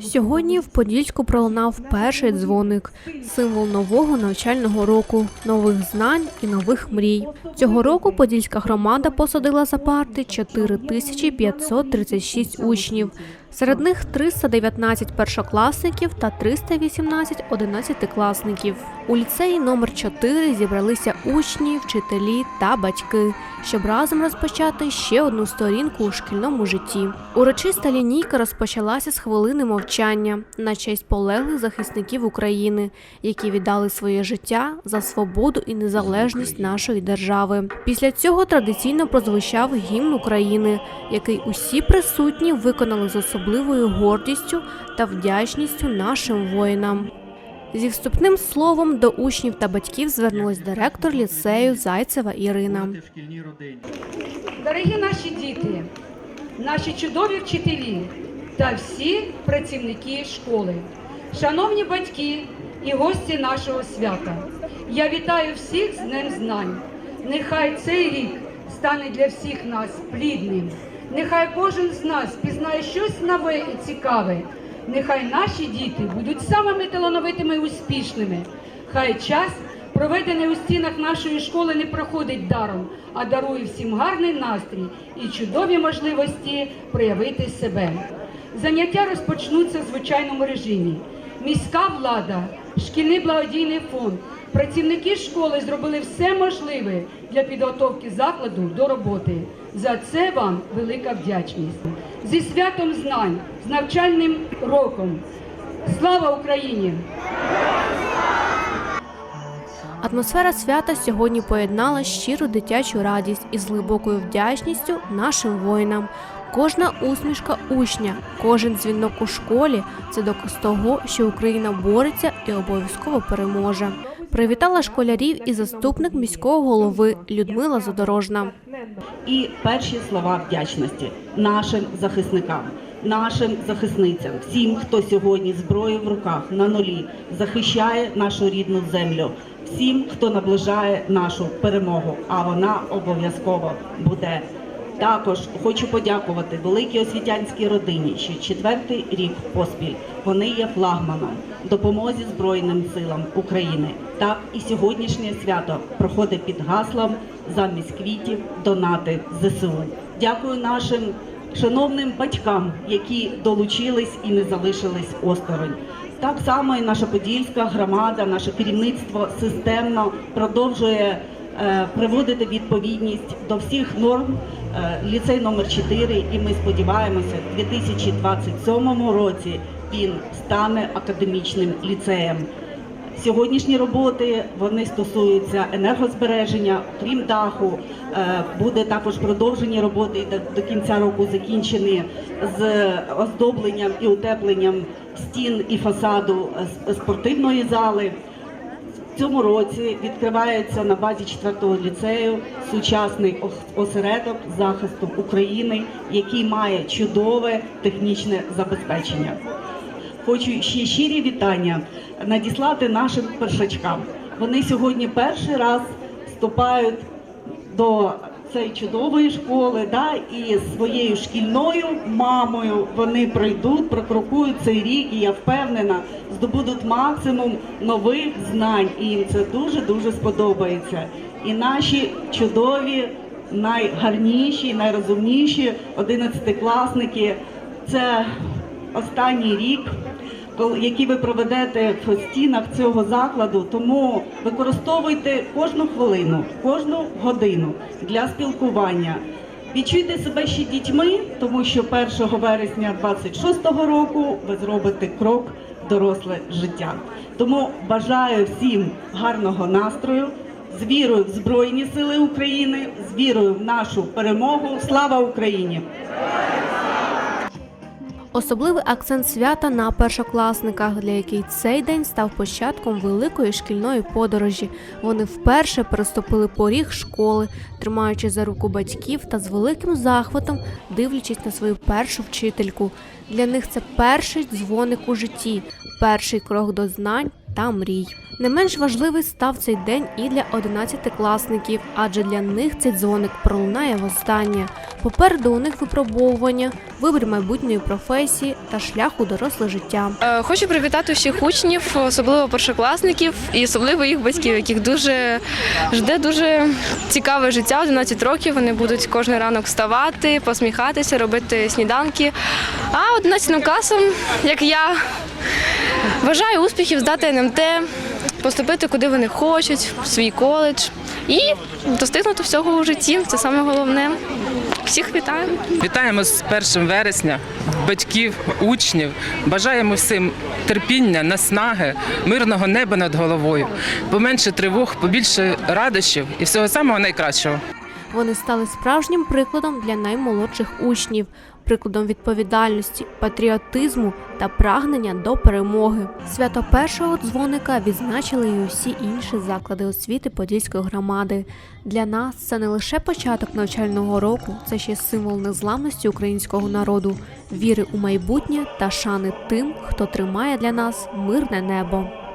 Сьогодні в Подільську пролунав перший дзвоник, символ нового навчального року, нових знань і нових мрій. Цього року Подільська громада посадила за парти 4536 учнів. Серед них 319 першокласників та 318 одинадцятикласників. У ліцеї номер 4 зібралися учні, вчителі та батьки, щоб разом розпочати ще одну сторінку у шкільному житті. Урочиста лінійка розпочалася з хвилини мовчання на честь полеглих захисників України, які віддали своє життя за свободу і незалежність нашої держави. Після цього традиційно прозвучав гімн України, який усі присутні виконали з особливою гордістю та вдячністю нашим воїнам. Зі вступним словом до учнів та батьків звернулась директор ліцею Зайцева Ірина. Дорогі наші діти, наші чудові вчителі та всі працівники школи, шановні батьки і гості нашого свята, я вітаю всіх з Днем Знань. Нехай цей рік стане для всіх нас плідним. Нехай кожен з нас пізнає щось нове і цікаве. Нехай наші діти будуть самими талановитими і успішними. Хай час, проведений у стінах нашої школи, не проходить даром, а дарує всім гарний настрій і чудові можливості проявити себе. Заняття розпочнуться в звичайному режимі. Міська влада, шкільний благодійний фонд, працівники школи зробили все можливе для підготовки закладу до роботи. За це вам велика вдячність. Зі святом знань, з навчальним роком. Слава Україні! Атмосфера свята сьогодні поєднала щиру дитячу радість із глибокою вдячністю нашим воїнам. Кожна усмішка учня, кожен дзвінок у школі це доказ того, що Україна бореться і обов'язково переможе. Привітала школярів і заступник міського голови Людмила Задорожна. і перші слова вдячності нашим захисникам, нашим захисницям, всім, хто сьогодні зброєю в руках на нулі захищає нашу рідну землю, всім, хто наближає нашу перемогу. А вона обов'язково буде. Також хочу подякувати великій освітянській родині, що четвертий рік поспіль вони є флагманом допомозі Збройним силам України. Так і сьогоднішнє свято проходить під гаслом замість квітів донати ЗСУ. Дякую нашим шановним батькам, які долучились і не залишились осторонь. Так само і наша подільська громада, наше керівництво системно продовжує приводити відповідність до всіх норм е, ліцей номер 4 і ми сподіваємося, в 2027 році він стане академічним ліцеєм. Сьогоднішні роботи вони стосуються енергозбереження, крім даху, е, буде також продовжені роботи до- кінця року закінчені з оздобленням і утепленням стін і фасаду е, спортивної зали. Цьому році відкривається на базі 4-го ліцею сучасний осередок захисту України, який має чудове технічне забезпечення. Хочу ще щирі вітання надіслати нашим першачкам. Вони сьогодні перший раз вступають до цієї чудової школи, да, і своєю шкільною мамою вони пройдуть, прокрокують цей рік, і я впевнена, здобудуть максимум нових знань, і їм це дуже дуже сподобається. І наші чудові, найгарніші, найрозумніші одинадцятикласники це останній рік, який ви проведете в стінах цього закладу. Тому використовуйте кожну хвилину, кожну годину для спілкування. Відчуйте себе ще дітьми, тому що 1 вересня 26-го року ви зробите крок в доросле життя. Тому бажаю всім гарного настрою, з вірою в Збройні Сили України, з вірою в нашу перемогу. Слава Україні! Особливий акцент свята на першокласниках, для яких цей день став початком великої шкільної подорожі. Вони вперше переступили поріг школи, тримаючи за руку батьків та з великим захватом дивлячись на свою першу вчительку. Для них це перший дзвоник у житті, перший крок до знань та мрій. Не менш важливий став цей день і для одинадцятикласників, адже для них цей дзвоник пролунає востаннє. Попереду у них випробовування, вибір майбутньої професії та шлях у доросле життя. Е, Хочу привітати всіх учнів, особливо першокласників і особливо їх батьків, яких дуже жде дуже цікаве життя. 11 років вони будуть кожен ранок вставати, посміхатися, робити сніданки. А 11 класом, як я, бажаю успіхів здати НМТ, поступити куди вони хочуть, в свій коледж і достигнути всього у житті. Це саме головне. Всіх вітаю. Вітаємо з 1 вересня батьків, учнів. Бажаємо всім терпіння, наснаги, мирного неба над головою, поменше тривог, побільше радощів і всього самого найкращого. Вони стали справжнім прикладом для наймолодших учнів, прикладом відповідальності, патріотизму та прагнення до перемоги. Свято першого дзвоника відзначили і усі інші заклади освіти Подільської громади. Для нас це не лише початок навчального року, це ще символ незламності українського народу, віри у майбутнє та шани тим, хто тримає для нас мирне небо.